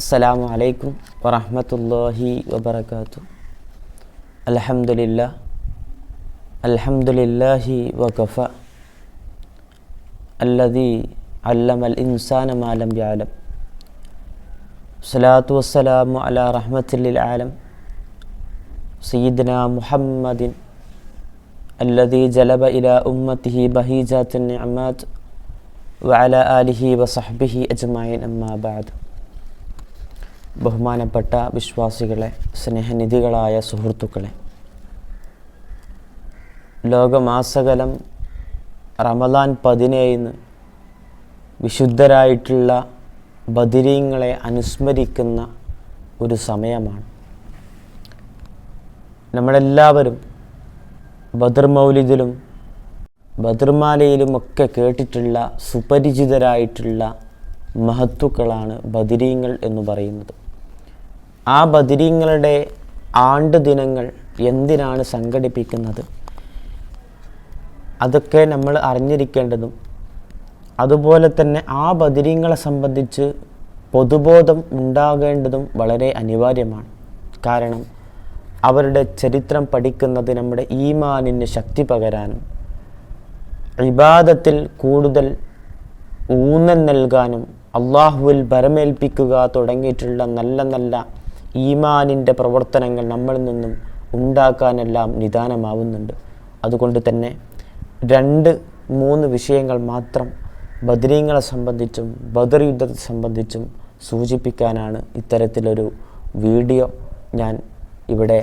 അസ്സലാമു അലൈക്കും വറഹമത്തല്ലാഹി വബർക്കാത്തു അലഹമുല്ല അലഹമുല്ലാഹി വഖഫ അല്ലതി അല്ലമൽ ഇൻസാന മാലം യാലം. സ്വലാത്തു വസ്സലാമു അല റഹ്മത്തുല്ലിൽ ആലം. സയ്യിദ്ന മുഹമ്മദിൻ അല്ലതി ജലബ ഇല ഉമ്മത്തിഹി ബഹീജാത്തിൻ അമാദ് വഅല ആലിഹി വസഹ്ബിഹി അജ്മായിൻ അമ്മാബാദ് ബഹുമാനപ്പെട്ട വിശ്വാസികളെ സ്നേഹനിധികളായ സുഹൃത്തുക്കളെ. ലോകമാസകലം റമദാൻ പതിനേഴിന് വിശുദ്ധരായിട്ടുള്ള ബദിരീങ്ങളെ അനുസ്മരിക്കുന്ന ഒരു സമയമാണ്. നമ്മളെല്ലാവരും ബദർ മൗലിദിലും ബദർമാലയിലും ഒക്കെ കേട്ടിട്ടുള്ള സുപരിചിതരായിട്ടുള്ള മഹത്തുക്കളാണ് ബദിരീങ്ങൾ എന്ന് പറയുന്നത്. ആ ബദിരീങ്ങളുടെ ആണ്ട് ദിനങ്ങൾ എന്തിനാണ് സംഘടിപ്പിക്കുന്നത്? അതൊക്കെ നമ്മൾ അറിഞ്ഞിരിക്കേണ്ടതും അതുപോലെ തന്നെ ആ ബദിരീങ്ങളെ സംബന്ധിച്ച് പൊതുബോധം ഉണ്ടാകേണ്ടതും വളരെ അനിവാര്യമാണ്. കാരണം അവരുടെ ചരിത്രം പഠിക്കുന്നത് നമ്മുടെ ഈമാനിന് ശക്തി പകരാനും ഇബാദത്തിൽ കൂടുതൽ ഊന്നൽ നൽകാനും അള്ളാഹുവിൽ ഭരമേൽപ്പിക്കുക തുടങ്ങിയിട്ടുള്ള നല്ല നല്ല ഈമാനിന്റെ പ്രവർത്തനങ്ങൾ നമ്മളിൽ നിന്നും ഉണ്ടാക്കാനെല്ലാം നിദാനമാവുന്നുണ്ട്. അതുകൊണ്ട് തന്നെ രണ്ട് മൂന്ന് വിഷയങ്ങൾ മാത്രം ബദരീങ്ങളെ സംബന്ധിച്ചും ബദർ യുദ്ധത്തെ സംബന്ധിച്ചും സൂചിപ്പിക്കാനാണ് ഇത്തരത്തിലൊരു വീഡിയോ ഞാൻ ഇവിടെ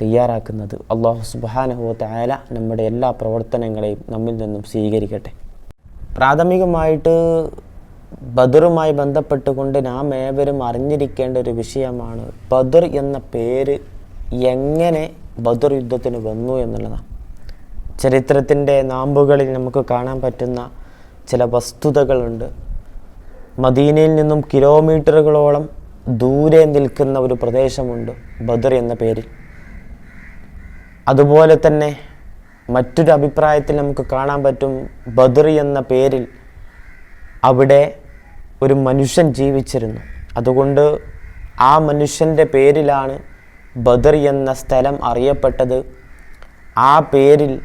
തയ്യാറാക്കുന്നത്. അള്ളാഹു സുബാനഹുവത്തെ ആല നമ്മുടെ എല്ലാ പ്രവർത്തനങ്ങളെയും നമ്മിൽ നിന്നും സ്വീകരിക്കട്ടെ. പ്രാഥമികമായിട്ട് ബദറുമായി ബന്ധപ്പെട്ടുകൊണ്ട് നാം ഏവരും അറിഞ്ഞിരിക്കേണ്ട ഒരു വിഷയമാണ് ബദർ എന്ന പേര് എങ്ങനെ ബദർ യുദ്ധത്തിന് വന്നു എന്നുള്ളതാണ്. ചരിത്രത്തിന്റെ നാമ്പുകളിൽ നമുക്ക് കാണാൻ പറ്റുന്ന ചില വസ്തുതകളുണ്ട്. മദീനയിൽ നിന്നും കിലോമീറ്ററുകളോളം ദൂരെ നിൽക്കുന്ന ഒരു പ്രദേശമുണ്ട് ബദർ എന്ന പേരിൽ. അതുപോലെ തന്നെ മറ്റൊരു അഭിപ്രായത്തിൽ നമുക്ക് കാണാൻ പറ്റും ബദർ എന്ന പേരിൽ അവിടെ ഒരു മനുഷ്യൻ ജീവിച്ചിരുന്നു. അതുകൊണ്ട് ആ മനുഷ്യന്റെ പേരിലാണ് ബദർ എന്ന സ്ഥലം അറിയപ്പെട്ടത്. ആ പേരിൽ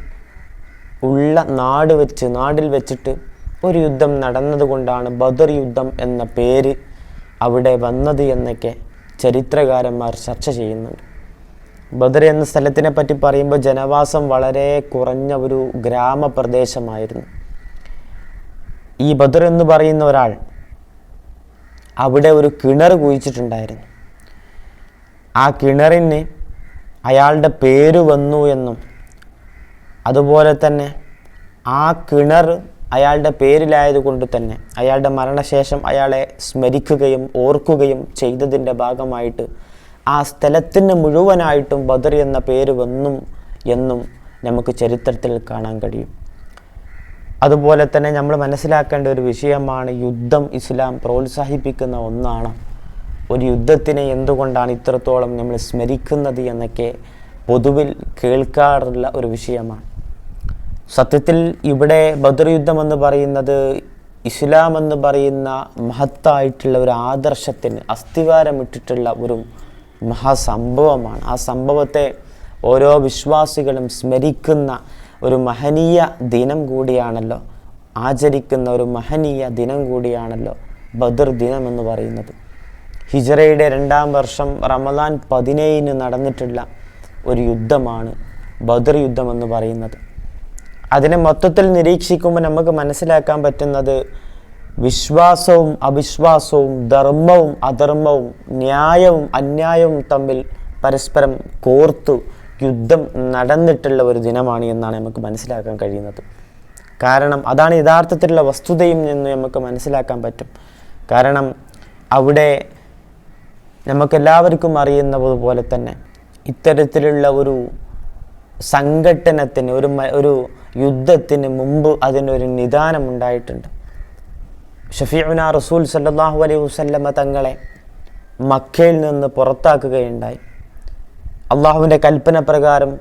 ഉള്ള നാട് വെച്ച് നാടിൽ വെച്ചിട്ട് ഒരു യുദ്ധം നടന്നതുകൊണ്ടാണ് ബദർ യുദ്ധം എന്ന പേര് അവിടെ വന്നത് എന്നൊക്കെ ചരിത്രകാരന്മാർ ചർച്ച ചെയ്യുന്നുണ്ട്. ബദർ എന്ന സ്ഥലത്തിനെ പറ്റി പറയുമ്പോൾ ജനവാസം വളരെ കുറഞ്ഞ ഒരു ഗ്രാമപ്രദേശമായിരുന്നു. ഈ ബദർ എന്ന് പറയുന്ന ഒരാൾ അവിടെ ഒരു കിണർ കുഴിച്ചിട്ടുണ്ടായിരുന്നു. ആ കിണറിന് അയാളുടെ പേര് വന്നു എന്നും അതുപോലെ തന്നെ ആ കിണർ അയാളുടെ പേരിലായത് കൊണ്ട് തന്നെ അയാളുടെ മരണശേഷം അയാളെ സ്മരിക്കുകയും ഓർക്കുകയും ചെയ്തതിന്റെ ഭാഗമായിട്ട് ആ സ്ഥലത്തിന് മുഴുവനായിട്ടും ബദർ എന്ന പേര് വന്നും എന്നും നമുക്ക് ചരിത്രത്തിൽ കാണാൻ കഴിയും. അതുപോലെ തന്നെ നമ്മൾ മനസ്സിലാക്കേണ്ട ഒരു വിഷയമാണ് യുദ്ധം ഇസ്ലാം പ്രോത്സാഹിപ്പിക്കുന്ന ഒന്നാണ്. ഒരു യുദ്ധത്തിനെ എന്തുകൊണ്ടാണ് ഇത്രത്തോളം നമ്മൾ സ്മരിക്കുന്നത് എന്നൊക്കെ പൊതുവിൽ കേൾക്കാറുള്ള ഒരു വിഷയമാണ്. സത്യത്തിൽ ഇവിടെ ബദർ യുദ്ധം എന്ന് പറയുന്നത് ഇസ്ലാം എന്ന് പറയുന്ന മഹത്തായിട്ടുള്ള ഒരു ആദർശത്തിന് അസ്ഥിവാരമിട്ടിട്ടുള്ള ഒരു മഹാസംഭവമാണ്. ആ സംഭവത്തെ ഓരോ വിശ്വാസികളും സ്മരിക്കുന്ന ഒരു മഹനീയ ദിനം കൂടിയാണല്ലോ. ആചരിക്കുന്ന ഒരു മഹനീയ ദിനം കൂടിയാണല്ലോ ബദർ ദിനം എന്ന് പറയുന്നത്. ഹിജറയുടെ രണ്ടാം വർഷം റമദാൻ പതിനേഴിന് നടന്നിട്ടുള്ള ഒരു യുദ്ധമാണ് ബദർ യുദ്ധം എന്ന് പറയുന്നത്. അതിനെ മൊത്തത്തിൽ നിരീക്ഷിക്കുമ്പോൾ നമുക്ക് മനസ്സിലാക്കാൻ പറ്റുന്നത് വിശ്വാസവും അവിശ്വാസവും ധർമ്മവും അധർമ്മവും ന്യായവും അന്യായവും തമ്മിൽ പരസ്പരം കോർത്തു യുദ്ധം നടന്നിട്ടുള്ള ഒരു ദിനമാണ് എന്നാണ് നമുക്ക് മനസ്സിലാക്കാൻ കഴിയുന്നത്. കാരണം അതാണ് യഥാർത്ഥത്തിലുള്ള വസ്തുതയും എന്ന് നമുക്ക് മനസ്സിലാക്കാൻ പറ്റും. കാരണം അവിടെ നമുക്കെല്ലാവർക്കും അറിയുന്നതുപോലെ തന്നെ ഇത്തരത്തിലുള്ള ഒരു സംഘട്ടനത്തിന് ഒരു ഒരു യുദ്ധത്തിന് മുമ്പ് അതിനൊരു നിദാനം ഉണ്ടായിട്ടുണ്ട്. ഷഫീഉന റസൂൽ സല്ലാഹു അലൈഹി വസല്ലമ തങ്ങളെ മക്കയിൽ നിന്ന് പുറത്താക്കുകയുണ്ടായി. അള്ളാഹുവിന്റെ കൽപ്പന പ്രകാരം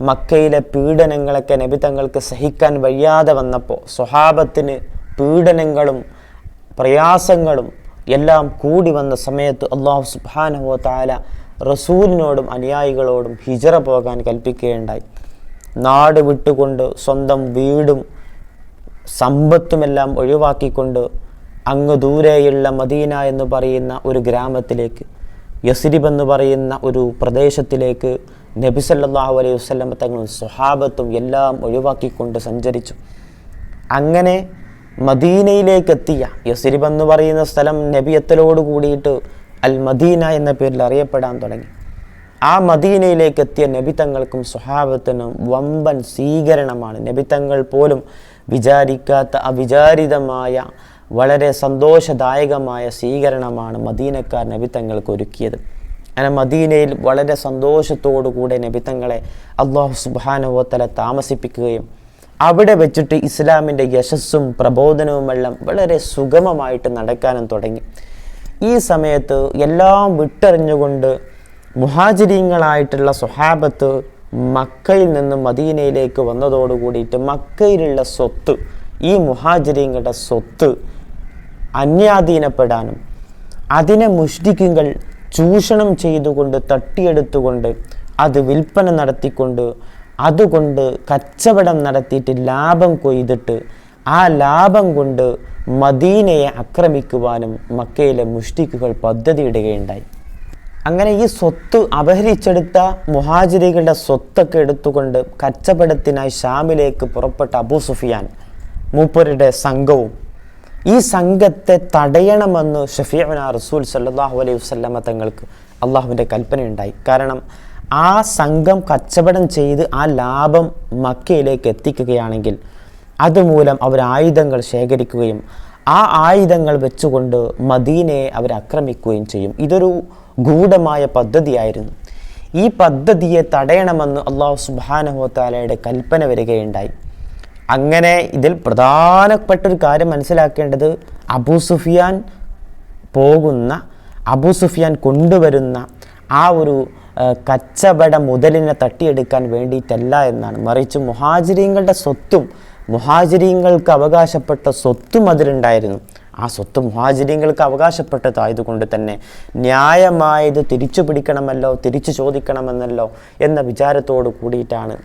മക്കയിലെ പീഡനങ്ങളൊക്കെ നബി തങ്ങൾക്ക് സഹിക്കാൻ വയ്യാതെ വന്നപ്പോൾ സ്വഹാബത്തിന് പീഡനങ്ങളും പ്രയാസങ്ങളും എല്ലാം കൂടി വന്ന സമയത്ത് അള്ളാഹു സുബാനഹോ താല റസൂലിനോടും അനുയായികളോടും ഹിജറ പോകാൻ കൽപ്പിക്കുകയുണ്ടായി. നാട് വിട്ടുകൊണ്ട് സ്വന്തം വീടും സമ്പത്തുമെല്ലാം ഒഴിവാക്കിക്കൊണ്ട് അങ്ങ് ദൂരെയുള്ള മദീന എന്ന് പറയുന്ന ഒരു ഗ്രാമത്തിലേക്ക് യസിരിബ് എന്ന് പറയുന്ന ഒരു പ്രദേശത്തിലേക്ക് നബി സല്ലാഹു അലൈഹി വസ്ലം തങ്ങളും സ്വഹാബത്തും എല്ലാം ഒഴിവാക്കിക്കൊണ്ട് സഞ്ചരിച്ചു. അങ്ങനെ മദീനയിലേക്ക് എത്തിയ യസിരിബ് എന്ന് പറയുന്ന സ്ഥലം നബിയത്തലോട് കൂടിയിട്ട് അൽ മദീന എന്ന പേരിൽ അറിയപ്പെടാൻ തുടങ്ങി. ആ മദീനയിലേക്ക് എത്തിയ നബിത്തങ്ങൾക്കും സ്വഹാബത്തിനും വമ്പൻ സ്വീകരണമാണ്. നബിത്തങ്ങൾ പോലും വിചാരിക്കാത്ത അവിചാരിതമായ വളരെ സന്തോഷദായകമായ സ്വീകരണമാണ് മദീനക്കാർ നബിത്തങ്ങൾക്ക് ഒരുക്കിയത്. അങ്ങനെ മദീനയിൽ വളരെ സന്തോഷത്തോടു കൂടെ നബിതങ്ങളെ അള്ളാഹു സുബാനുവത്തല താമസിപ്പിക്കുകയും അവിടെ വെച്ചിട്ട് ഇസ്ലാമിന്റെ യശസ്സും പ്രബോധനവുമെല്ലാം വളരെ സുഗമമായിട്ട് നടക്കാനും തുടങ്ങി. ഈ സമയത്ത് എല്ലാം വിട്ടറിഞ്ഞുകൊണ്ട് മുഹാജിരീങ്ങളായിട്ടുള്ള സ്വഹാബത്ത് മക്കയിൽ നിന്ന് മദീനയിലേക്ക് വന്നതോടുകൂടിയിട്ട് മക്കയിലുള്ള സ്വത്ത് ഈ മുഹാജിരീങ്ങളുടെ സ്വത്ത് അന്യാധീനപ്പെടാനും അതിനെ മുഷ്ടിക്കുകൾ ചൂഷണം ചെയ്തുകൊണ്ട് തട്ടിയെടുത്തുകൊണ്ട് അത് വിൽപ്പന നടത്തിക്കൊണ്ട് അതുകൊണ്ട് കച്ചവടം നടത്തിയിട്ട് ലാഭം കൊയ്തിട്ട് ആ ലാഭം കൊണ്ട് മദീനയെ ആക്രമിക്കുവാനും മക്കയിലെ മുഷ്ടിക്കുകൾ പദ്ധതിയിടുകയുണ്ടായി. അങ്ങനെ ഈ സ്വത്ത് അപഹരിച്ചെടുത്ത മുഹാജിരികളുടെ സ്വത്തൊക്കെ എടുത്തുകൊണ്ട് കച്ചവടത്തിനായി ഷാമിലേക്ക് പുറപ്പെട്ട അബൂ സുഫിയാൻ മൂപ്പരുടെ സംഘവും ഈ സംഘത്തെ തടയണമെന്ന് ഷഫീഅന റസൂൽ സല്ലാഹു അലൈഹി വസ്ലമ തങ്ങൾക്ക് അള്ളാഹുവിന്റെ കൽപ്പനയുണ്ടായി. കാരണം ആ സംഘം കച്ചവടം ചെയ്ത് ആ ലാഭം മക്കയിലേക്ക് എത്തിക്കുകയാണെങ്കിൽ അതുമൂലം അവർ ആയുധങ്ങൾ ശേഖരിക്കുകയും ആ ആയുധങ്ങൾ വെച്ചുകൊണ്ട് മദീനയെ അവർ ആക്രമിക്കുകയും ചെയ്യും. ഇതൊരു ഗൂഢമായ പദ്ധതിയായിരുന്നു. ഈ പദ്ധതിയെ തടയണമെന്ന് അള്ളാഹു സുബാനഹോത്താലയുടെ കൽപ്പന വരികയുണ്ടായി. അങ്ങനെ ഇതിൽ പ്രധാനപ്പെട്ട ഒരു കാര്യം മനസ്സിലാക്കേണ്ടത് അബൂ സുഫിയാൻ പോകുന്ന അബൂ സുഫിയാൻ കൊണ്ടുവരുന്ന ആ ഒരു കച്ചവട മുതലിനെ തട്ടിയെടുക്കാൻ വേണ്ടിയിട്ടല്ല എന്നാണ്. മറിച്ച് മുഹാജിരീങ്ങളുടെ സ്വത്തും മുഹാജിരീങ്ങൾക്ക് അവകാശപ്പെട്ട സ്വത്തും അതിലുണ്ടായിരുന്നു. ആ സ്വത്ത് മുഹാജിരീങ്ങൾക്ക് അവകാശപ്പെട്ടതായതുകൊണ്ട് തന്നെ ന്യായമായത് തിരിച്ചു പിടിക്കണമല്ലോ തിരിച്ചു ചോദിക്കണമെന്നല്ലോ എന്ന വിചാരത്തോട് കൂടിയിട്ടാണ്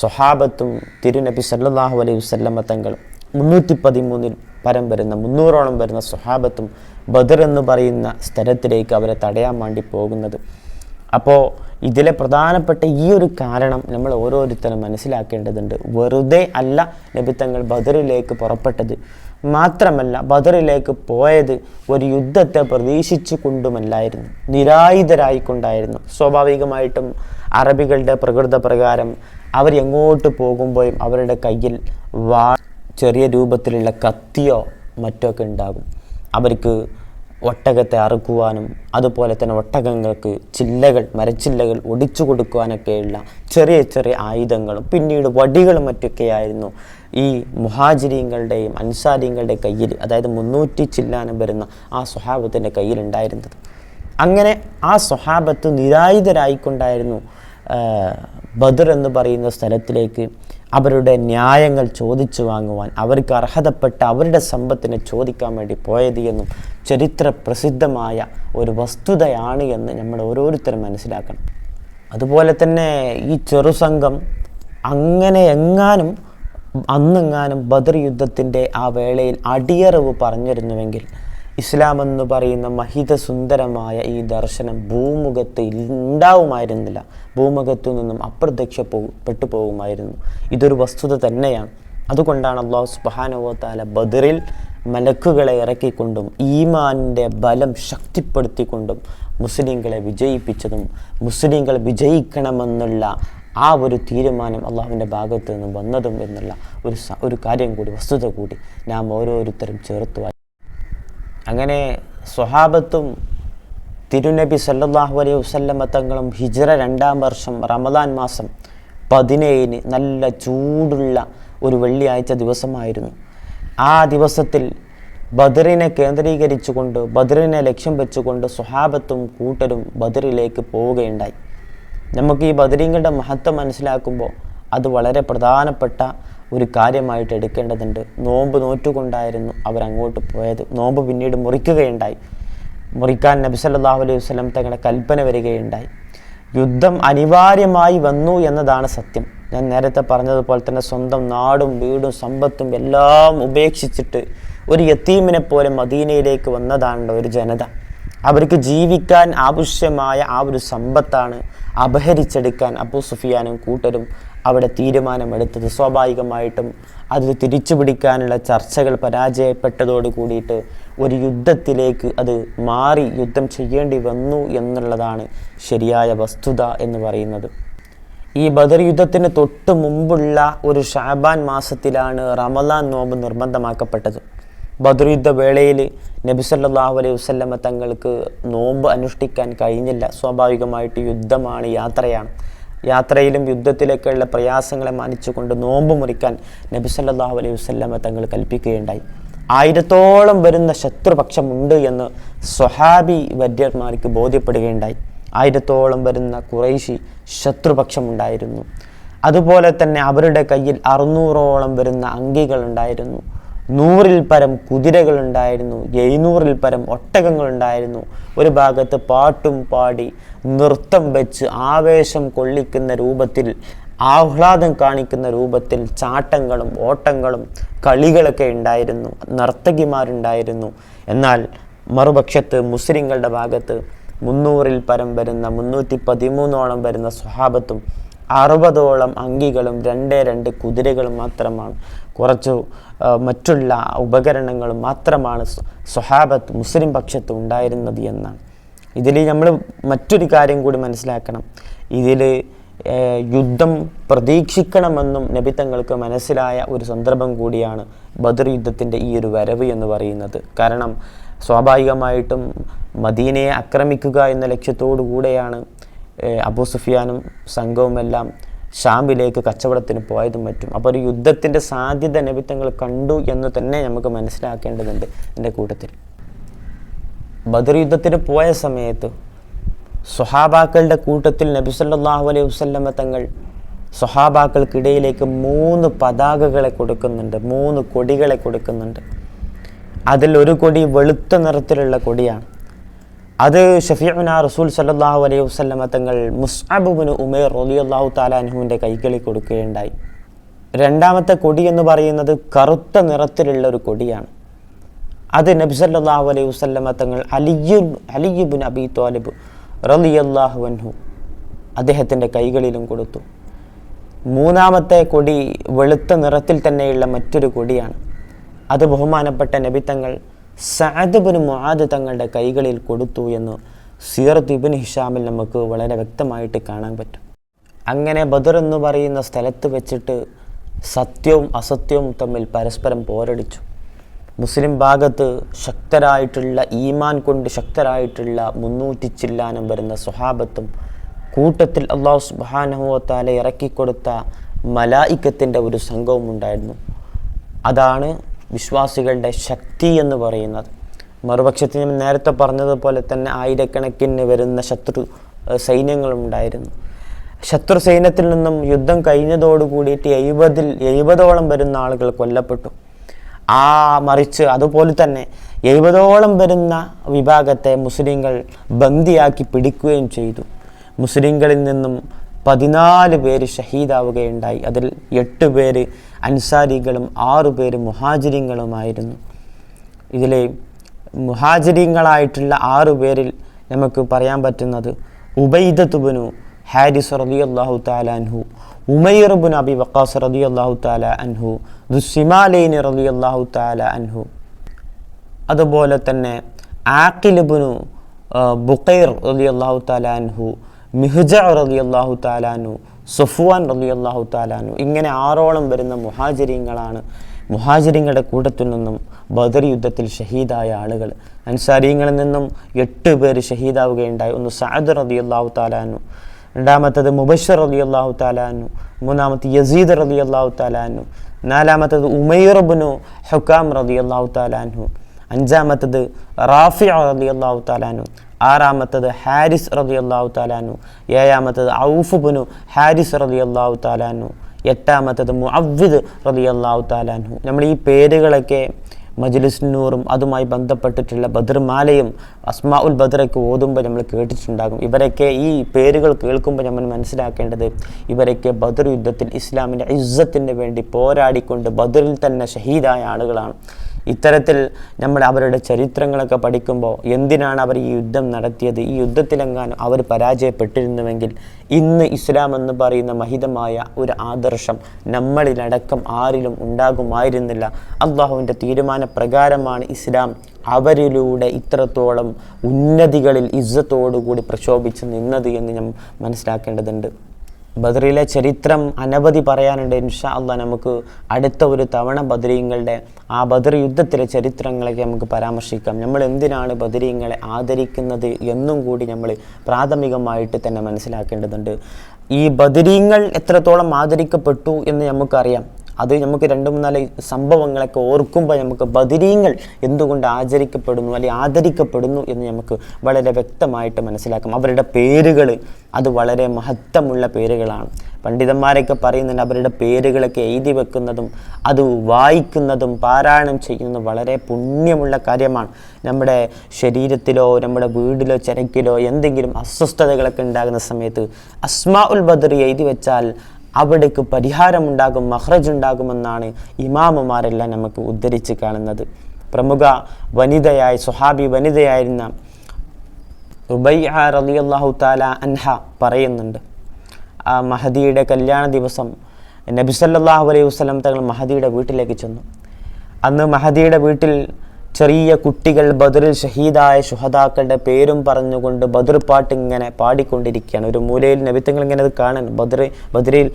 സ്വഹാബത്തും തിരുനബി സല്ലാഹു അലൈഹി വസല്ലമ തങ്ങളും മുന്നൂറ്റി പതിമൂന്നിൽ പരം വരുന്ന മുന്നൂറോളം വരുന്ന സ്വഹാബത്തും ബദർ എന്ന് പറയുന്ന സ്ഥലത്തിലേക്ക് അവരെ തടയാൻ വേണ്ടി പോകുന്നത്. അപ്പോൾ ഇതിലെ പ്രധാനപ്പെട്ട ഈ ഒരു കാരണം നമ്മൾ ഓരോരുത്തരും മനസ്സിലാക്കേണ്ടതുണ്ട്. വെറുതെ അല്ല നബിത്തങ്ങൾ ബദറിലേക്ക് പുറപ്പെട്ടത്. മാത്രമല്ല ബദറിലേക്ക് പോയത് ഒരു യുദ്ധത്തെ പ്രതീക്ഷിച്ചു കൊണ്ടുമല്ലായിരുന്നു നിരായുധരായിക്കൊണ്ടായിരുന്നു. സ്വാഭാവികമായിട്ടും അറബികളുടെ പ്രകൃത പ്രകാരം അവർ എങ്ങോട്ട് പോകുമ്പോഴും അവരുടെ കയ്യിൽ വാ ചെറിയ രൂപത്തിലുള്ള കത്തിയോ മറ്റോ ഒക്കെ ഉണ്ടാകും. അവർക്ക് ഒട്ടകത്തെ അറുക്കുവാനും അതുപോലെ തന്നെ ഒട്ടകങ്ങൾക്ക് ചില്ലകൾ മരച്ചില്ലകൾ ഒടിച്ചു കൊടുക്കുവാനൊക്കെയുള്ള ചെറിയ ചെറിയ ആയുധങ്ങളും പിന്നീട് വടികളും മറ്റൊക്കെയായിരുന്നു ഈ മുഹാജിരിങ്ങളുടെയും അൻസാരിങ്ങളുടെ കയ്യിൽ അതായത് മുന്നൂറ്റി ചില്ലാനം വരുന്ന ആ സ്വഹാബത്തിന്റെ കയ്യിലുണ്ടായിരുന്നത്. അങ്ങനെ ആ സ്വഹാബത്ത് നിരായുധരായിക്കൊണ്ടായിരുന്നു ബദർ എന്ന് പറയുന്ന സ്ഥലത്തിലേക്ക് അവരുടെ ന്യായങ്ങൾ ചോദിച്ചു വാങ്ങുവാൻ അവർക്ക് അർഹതപ്പെട്ട അവരുടെ സമ്പത്തിനെ ചോദിക്കാൻ വേണ്ടി പോയത് എന്നും ചരിത്ര പ്രസിദ്ധമായ ഒരു വസ്തുതയാണ് എന്ന് നമ്മൾ ഓരോരുത്തരും മനസ്സിലാക്കണം. അതുപോലെ തന്നെ ഈ ചെറുസംഘം അങ്ങനെ എങ്ങാനും അന്നെങ്ങാനും ബദർ യുദ്ധത്തിന്റെ ആ വേളയിൽ അടിയറവ് പറഞ്ഞിരുന്നുവെങ്കിൽ ഇസ്ലാം എന്ന് പറയുന്ന മഹിതസുന്ദരമായ ഈ ദർശനം ഭൂമുഖത്ത് ഉണ്ടാവുമായിരുന്നില്ല ഭൂമുഖത്തു നിന്നും അപ്രത്യക്ഷപ്പെട്ടു പോകുമായിരുന്നു. ഇതൊരു വസ്തുത തന്നെയാണ്. അതുകൊണ്ടാണ് അള്ളാഹു സുബാനുവത്താല ബദറിൽ മലക്കുകളെ ഇറക്കിക്കൊണ്ടും ഈമാനിന്റെ ബലം ശക്തിപ്പെടുത്തിക്കൊണ്ടും മുസ്ലിങ്ങളെ വിജയിപ്പിച്ചതും മുസ്ലിങ്ങൾ വിജയിക്കണമെന്നുള്ള ആ ഒരു തീരുമാനം അള്ളാഹുവിന്റെ ഭാഗത്ത് നിന്നും വന്നതും എന്നുള്ള ഒരു ഒരു കാര്യം കൂടി വസ്തുത കൂടി നാം ഓരോരുത്തരും ചേർത്ത് വായി അങ്ങനെ സ്വഹാബത്തും തിരുനബി സല്ലാഹു അലൈഹി വസല്ലമ തങ്ങളും ഹിജ്റ രണ്ടാം വർഷം റമദാൻ മാസം പതിനേഴിന് നല്ല ചൂടുള്ള ഒരു വെള്ളിയാഴ്ച ദിവസമായിരുന്നു. ആ ദിവസത്തിൽ ബദറിനെ കേന്ദ്രീകരിച്ചുകൊണ്ട് ബദറിനെ ലക്ഷ്യം വെച്ചുകൊണ്ട് സ്വഹാബത്തും കൂട്ടരും ബദറിലേക്ക് പോവുകയുണ്ടായി. നമുക്ക് ഈ ബദരീങ്ങളുടെ മഹത്വം മനസ്സിലാക്കുമ്പോൾ അത് വളരെ പ്രധാനപ്പെട്ട ഒരു കാര്യമായിട്ട് എടുക്കേണ്ടതുണ്ട്. നോമ്പ് നോറ്റുകൊണ്ടായിരുന്നു അവരങ്ങോട്ട് പോയത്. നോമ്പ് പിന്നീട് മുറിക്കുകയുണ്ടായി. മുറിക്കാൻ നബി സല്ലല്ലാഹു അലൈഹി വസ്ലം തങ്ങളുടെ കൽപ്പന വരികയുണ്ടായി. യുദ്ധം അനിവാര്യമായി വന്നു എന്നതാണ് സത്യം. ഞാൻ നേരത്തെ പറഞ്ഞതുപോലെ തന്നെ സ്വന്തം നാടും വീടും സമ്പത്തും എല്ലാം ഉപേക്ഷിച്ചിട്ട് ഒരു യത്തീമിനെ പോലെ മദീനയിലേക്ക് വന്നതാണ് ഒരു ജനത. അവർക്ക് ജീവിക്കാൻ ആവശ്യമായ ആ ഒരു സമ്പത്താണ് അപഹരിച്ചെടുക്കാൻ അബൂ സുഫിയാനും കൂട്ടരും അവിടെ തീരുമാനമെടുത്തത്. സ്വാഭാവികമായിട്ടും അത് തിരിച്ചു പിടിക്കാനുള്ള ചർച്ചകൾ പരാജയപ്പെട്ടതോട് കൂടിയിട്ട് ഒരു യുദ്ധത്തിലേക്ക് അത് മാറി യുദ്ധം ചെയ്യേണ്ടി വന്നു എന്നുള്ളതാണ് ശരിയായ വസ്തുത എന്ന് പറയുന്നത്. ഈ ബദർ യുദ്ധത്തിന് തൊട്ട് മുമ്പുള്ള ഒരു ഷാബാൻ മാസത്തിലാണ് റമദാൻ നോമ്പ് നിർബന്ധമാക്കപ്പെട്ടത്. ബദർ യുദ്ധ വേളയിൽ നബി സല്ലല്ലാഹു അലൈഹി വസല്ലമ തങ്ങൾക്ക് നോമ്പ് അനുഷ്ഠിക്കാൻ കഴിഞ്ഞില്ല. സ്വാഭാവികമായിട്ട് യുദ്ധമാണ് യാത്രയാണ്. യാത്രയിലും യുദ്ധത്തിലേക്കുള്ള പ്രയാസങ്ങളെ മാനിച്ചുകൊണ്ട് നോമ്പ് മുറിക്കാൻ നബി സല്ലല്ലാഹു അലൈഹി വസല്ലമ തങ്ങൾ കൽപ്പിക്കുകയുണ്ടായി. ആയിരത്തോളം വരുന്ന ശത്രുപക്ഷമുണ്ട് എന്ന് സ്വഹാബി വര്യന്മാർക്ക് ബോധ്യപ്പെടുകയുണ്ടായി. ആയിരത്തോളം വരുന്ന കുറേശി ശത്രുപക്ഷമുണ്ടായിരുന്നു അതുപോലെ തന്നെ അവരുടെ കയ്യിൽ അറുന്നൂറോളം വരുന്ന അങ്കികളുണ്ടായിരുന്നു നൂറിൽ പരം കുതിരകളുണ്ടായിരുന്നു എഴുന്നൂറിൽ പരം ഒട്ടകങ്ങളുണ്ടായിരുന്നു ഒരു ഭാഗത്ത് പാട്ടും പാടി നൃത്തം വെച്ച് ആവേശം കൊള്ളിക്കുന്ന രൂപത്തിൽ ആഹ്ലാദം കാണിക്കുന്ന രൂപത്തിൽ ചാട്ടങ്ങളും ഓട്ടങ്ങളും കളികളൊക്കെ ഉണ്ടായിരുന്നു നർത്തകിമാരുണ്ടായിരുന്നു. എന്നാൽ മറുപക്ഷത്ത് മുസ്ലിങ്ങളുടെ ഭാഗത്ത് മുന്നൂറിൽ പരം വരുന്ന മുന്നൂറ്റി പതിമൂന്നോളം വരുന്ന സ്വഹാബത്തും അറുപതോളം അങ്കികളും രണ്ടേ രണ്ട് കുതിരകളും മാത്രമാണ്. കുറച്ച് മറ്റുള്ള ഉപകരണങ്ങളും മാത്രമാണ് സ്വഹാബത്ത് മുസ്ലിം പക്ഷത്ത് ഉണ്ടായിരുന്നത് എന്നാണ്. ഇതിൽ നമ്മൾ മറ്റൊരു കാര്യം കൂടി മനസ്സിലാക്കണം. ഇതിൽ യുദ്ധം പ്രതീക്ഷിക്കണമെന്നും നബിത്തങ്ങൾക്ക് മനസ്സിലായ ഒരു സന്ദർഭം കൂടിയാണ് ബദർ യുദ്ധത്തിന്റെ ഈ ഒരു വരവ് എന്ന് പറയുന്നത്. കാരണം സ്വാഭാവികമായിട്ടും മദീനയെ ആക്രമിക്കുക എന്ന ലക്ഷ്യത്തോടു കൂടെയാണ് അബൂ സുഫിയാനും സംഘവുമെല്ലാം ഷാമിലേക്ക് കച്ചവടത്തിന് പോയതും മറ്റും. അപ്പോൾ ഒരു യുദ്ധത്തിന്റെ സാധ്യത നബിത്തങ്ങൾ കണ്ടു എന്ന് തന്നെ നമുക്ക് മനസ്സിലാക്കേണ്ടതുണ്ട് എന്റെ കൂട്ടത്തിൽ. ബദർ യുദ്ധത്തിന് പോയ സമയത്ത് സ്വഹാബാക്കളുടെ കൂട്ടത്തിൽ നബി സല്ലല്ലാഹു അലൈഹി വസല്ലമ തങ്ങൾ സ്വഹാബാക്കൾക്കിടയിലേക്ക് മൂന്ന് പതാകകളെ കൊടുക്കുന്നുണ്ട് മൂന്ന് കൊടികളെ കൊടുക്കുന്നുണ്ട്. അതിൽ ഒരു കൊടി വെളുത്ത നിറത്തിലുള്ള കൊടിയാണ്. അത് ഷഫീഉന റസൂൽ സല്ലല്ലാഹു അലൈഹി വസല്ലമ തങ്ങൾ മുസ്അബുബിന് ഉമേർ റളിയല്ലാഹു താലാൻഹുവിന്റെ കൈകളിൽ കൊടുക്കുകയുണ്ടായി. രണ്ടാമത്തെ കൊടി എന്ന് പറയുന്നത് കറുത്ത നിറത്തിലുള്ള ഒരു കൊടിയാണ്. അത് നബി സല്ലല്ലാഹു അലൈഹി വസല്ലമ തങ്ങൾ അലിയു അലിയുബിൻ അബി തോലിബ് റളിയല്ലാഹു അൻഹു അദ്ദേഹത്തിന്റെ കൈകളിലും കൊടുത്തു. മൂന്നാമത്തെ കൊടി വെളുത്ത നിറത്തിൽ തന്നെയുള്ള മറ്റൊരു കൊടിയാണ്. അത് ബഹുമാനപ്പെട്ട നബി തങ്ങൾ സഅദ് ബിൻ മുആദ് തങ്ങളുടെ കൈകളിൽ കൊടുത്തു എന്ന് സീറത്ത് ഇബിൻ ഹിഷാമിൽ നമുക്ക് വളരെ വ്യക്തമായിട്ട് കാണാൻ പറ്റും. അങ്ങനെ ബദർ എന്ന് പറയുന്ന സ്ഥലത്ത് വെച്ചിട്ട് സത്യവും അസത്യവും തമ്മിൽ പരസ്പരം പോരടിച്ചു. മുസ്ലിം ഭാഗത്ത് ശക്തരായിട്ടുള്ള ഈമാൻ കൊണ്ട് ശക്തരായിട്ടുള്ള മുന്നൂറ്റി ചില്ലാനം വരുന്ന സ്വഹാബത്തും കൂട്ടത്തിൽ അള്ളാഹു സുബാനഹുവത്താലെ ഇറക്കിക്കൊടുത്ത മലായിക്കത്തിന്റെ ഒരു സംഘവും ഉണ്ടായിരുന്നു. അതാണ് വിശ്വാസികളുടെ ശക്തി എന്ന് പറയുന്നത്. മറുപക്ഷത്തിൽ ഞാൻ നേരത്തെ പറഞ്ഞതുപോലെ തന്നെ ആയിരക്കണക്കിന് വരുന്ന ശത്രു സൈന്യങ്ങളുണ്ടായിരുന്നു ശത്രു സൈന്യത്തിൽ നിന്നും യുദ്ധം കഴിഞ്ഞതോടു കൂടിയിട്ട് എഴുപതിൽ എഴുപതോളം വരുന്ന ആളുകൾ കൊല്ലപ്പെട്ടു. ആ മറിച്ച് അതുപോലെ തന്നെ എഴുപതോളം വരുന്ന വിഭാഗത്തെ മുസ്ലിങ്ങൾ ബന്ദിയാക്കി പിടിക്കുകയും ചെയ്തു. മുസ്ലിങ്ങളിൽ നിന്നും പതിനാല് പേര് ഷഹീദാവുകയുണ്ടായി. അതിൽ എട്ട് പേര് അൻസാരികളും ആറു പേര് മുഹാജിരിങ്ങളുമായിരുന്നു. ഇതിലെ മുഹാജിരിങ്ങളായിട്ടുള്ള ആറു പേരിൽ നമുക്ക് പറയാൻ പറ്റുന്നത് ഉബൈദത്തുബിനു ഹാരിസ് റബി അള്ളാഹു താല അൻഹു ഉമൈറുബിൻ അബി വക്കാസ് റബി അള്ളാഹു താല അൻഹു ദുസിമാലൈൻ റബി അള്ളാഹു താല അൻഹു. അതുപോലെ തന്നെ ആക്കിലുബിനു ബുക്കൈർ റബി അള്ളാഹു താലാൻഹു മിഹുജ റബി അള്ളാഹു താലാനു സുഫുവാൻ റബി അള്ളാഹു താലാനു ഇങ്ങനെ ആറോളം വരുന്ന മുഹാജിരിങ്ങളാണ് മുഹാജിരിങ്ങളുടെ കൂട്ടത്തിൽ നിന്നും ബദർ യുദ്ധത്തിൽ ഷഹീദായ ആളുകൾ. അൻസാരിങ്ങളിൽ നിന്നും എട്ട് പേര് ഷഹീദാവുകയുണ്ടായി. ഒന്ന് സഅദ് റബി അള്ളാഹു താലാനു രണ്ടാമത്തത് മുബഷർ അലി അള്ളാഹു താലാനു മൂന്നാമത്തെ യസീദ് അലി അള്ളാഹു താലാനു നാലാമത്തത് ഉമൈറബുനു ഹുക്കാം റലി അള്ളാഹു താലാൻഹു അഞ്ചാമത്തത് റാഫി അലി അള്ളാഹു താലാനു ആറാമത്തത് ഹാരിസ് റലി അള്ളാഹു താലാനു ഏഴാമത്തത് ഔഫുബുനു ഹാരിസ് റലി അള്ളാഹു താലാനു എട്ടാമത്തത് മുഅവ്വിദ് റലി അള്ളാഹു താലാൻഹു നമ്മൾ ഈ പേരുകളൊക്കെ മജ്ലിസ്നൂറും അതുമായി ബന്ധപ്പെട്ടിട്ടുള്ള ബദർമാലയും അസ്മാ ഉൽ ബദറൊക്കെ ഓതുമ്പോൾ നമ്മൾ കേട്ടിട്ടുണ്ടാകും. ഇവരൊക്കെ ഈ പേരുകൾ കേൾക്കുമ്പോൾ നമ്മൾ മനസ്സിലാക്കേണ്ടത് ഇവരൊക്കെ ബദർ യുദ്ധത്തിൽ ഇസ്ലാമിന്റെ ഇസ്സത്തിന് വേണ്ടി പോരാടിക്കൊണ്ട് ബദറിൽ തന്നെ ഷഹീദായ ആളുകളാണ്. ഇത്തരത്തിൽ നമ്മൾ അവരുടെ ചരിത്രങ്ങളൊക്കെ പഠിക്കുമ്പോൾ എന്തിനാണ് അവർ ഈ യുദ്ധം നടത്തിയത്? ഈ യുദ്ധത്തിലെങ്ങാനും അവർ പരാജയപ്പെട്ടിരുന്നുവെങ്കിൽ ഇന്ന് ഇസ്ലാം എന്ന് പറയുന്ന മഹിതമായ ഒരു ആദർശം നമ്മളിലടക്കം ആരിലും ഉണ്ടാകുമായിരുന്നില്ല. അള്ളാഹുവിന്റെ തീരുമാനപ്രകാരമാണ് ഇസ്ലാം അവരിലൂടെ ഇത്രത്തോളം ഉന്നതികളിൽ ഇസ്സത്തോടുകൂടി പ്രക്ഷോഭിച്ച് നിന്നത് എന്ന് ഞാൻ മനസ്സിലാക്കേണ്ടതുണ്ട്. ബദറിലെ ചരിത്രം അനവധി പറയാനുണ്ട്. ഇൻഷാ അല്ല നമുക്ക് അടുത്ത ഒരു തവണ ബദരീങ്ങളുടെ ആ ബദർ യുദ്ധത്തിലെ ചരിത്രങ്ങളൊക്കെ നമുക്ക് പരാമർശിക്കാം. നമ്മൾ എന്തിനാണ് ബദരീങ്ങളെ ആദരിക്കുന്നത് എന്നും കൂടി നമ്മൾ പ്രാഥമികമായിട്ട് തന്നെ മനസ്സിലാക്കേണ്ടതുണ്ട്. ഈ ബദരീങ്ങൾ എത്രത്തോളം ആദരിക്കപ്പെട്ടു എന്ന് നമുക്കറിയാം. അത് നമുക്ക് രണ്ട് മൂന്നാൽ സംഭവങ്ങളൊക്കെ ഓർക്കുമ്പോൾ നമുക്ക് ബദിരീങ്ങൾ എന്തുകൊണ്ട് ആചരിക്കപ്പെടുന്നു അല്ലെങ്കിൽ ആദരിക്കപ്പെടുന്നു എന്ന് നമുക്ക് വളരെ വ്യക്തമായിട്ട് മനസ്സിലാക്കാം. അവരുടെ പേരുകൾ അത് വളരെ മഹത്വമുള്ള പേരുകളാണ്. പണ്ഡിതന്മാരൊക്കെ പറയുന്നുണ്ട് അവരുടെ പേരുകളൊക്കെ എഴുതി വെക്കുന്നതും അത് വായിക്കുന്നതും പാരായണം ചെയ്യുന്നതും വളരെ പുണ്യമുള്ള കാര്യമാണ്. നമ്മുടെ ശരീരത്തിലോ നമ്മുടെ വീടിലോ ചരക്കിലോ എന്തെങ്കിലും അസ്വസ്ഥതകളൊക്കെ ഉണ്ടാകുന്ന സമയത്ത് അസ്മാ ഉൽ ബദർ എഴുതി വെച്ചാൽ അവിടേക്ക് പരിഹാരമുണ്ടാകും മഹ്റജുണ്ടാകുമെന്നാണ് ഇമാമുമാരെല്ലാം നമുക്ക് ഉദ്ധരിച്ച് കാണുന്നത്. പ്രമുഖ വനിതയായ സുഹാബി വനിതയായിരുന്ന റുബൈഹ റളിയല്ലാഹു താല അൻഹ പറയുന്നുണ്ട് ആ മഹദിയുടെ കല്യാണ ദിവസം നബിസല്ലാഹു അലൈഹി വസല്ലം തങ്ങൾ മഹദിയുടെ വീട്ടിലേക്ക് ചെന്നു. അന്ന് മഹദിയുടെ വീട്ടിൽ ചെറിയ കുട്ടികൾ ബദറിൽ ഷഹീദായ ഷുഹദാക്കളുടെ പേരും പറഞ്ഞുകൊണ്ട് ബദർ പാട്ട് ഇങ്ങനെ പാടിക്കൊണ്ടിരിക്കുകയാണ്. ഒരു മൂലയിൽ നബിത്തങ്ങൾ ഇങ്ങനെ അത് കാണാൻ ബദർ ബദറിൽ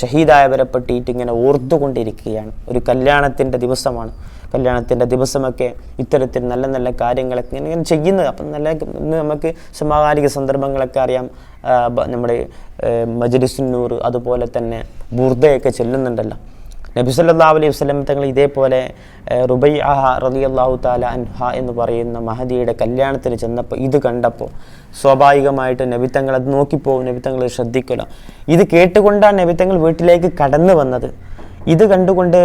ഷഹീദായവരെ പറ്റിയിട്ട് ഇങ്ങനെ ഓർത്തുകൊണ്ടിരിക്കുകയാണ് ഒരു കല്യാണത്തിന്റെ ദിവസമാണ്. കല്യാണത്തിന്റെ ദിവസമൊക്കെ ഇത്തരത്തിൽ നല്ല നല്ല കാര്യങ്ങളൊക്കെ ഇങ്ങനെ ചെയ്യുന്നത്. അപ്പം നല്ല ഇന്ന് നമുക്ക് സമകാലിക സന്ദർഭങ്ങളൊക്കെ അറിയാം. നമ്മുടെ മജലിസുന്നൂർ അതുപോലെ തന്നെ ബുർദയൊക്കെ ചെല്ലുന്നുണ്ടല്ലോ. നബി സല്ലല്ലാഹു അലൈഹി വസ്ലം തങ്ങൾ ഇതേപോലെ റുബൈ അഹ റലി അള്ളാഹു താല അൻഹ എന്ന് പറയുന്ന മഹദിയുടെ കല്യാണത്തിന് ചെന്നപ്പോൾ ഇത് കണ്ടപ്പോൾ സ്വാഭാവികമായിട്ട് നബിത്തങ്ങൾ അത് നോക്കിപ്പോവും നബിത്തങ്ങൾ ശ്രദ്ധിക്കില്ല ഇത് കേട്ടുകൊണ്ടാണ് നബിത്തങ്ങൾ വീട്ടിലേക്ക് കടന്നു വന്നത്. ഇത് കണ്ടുകൊണ്ട്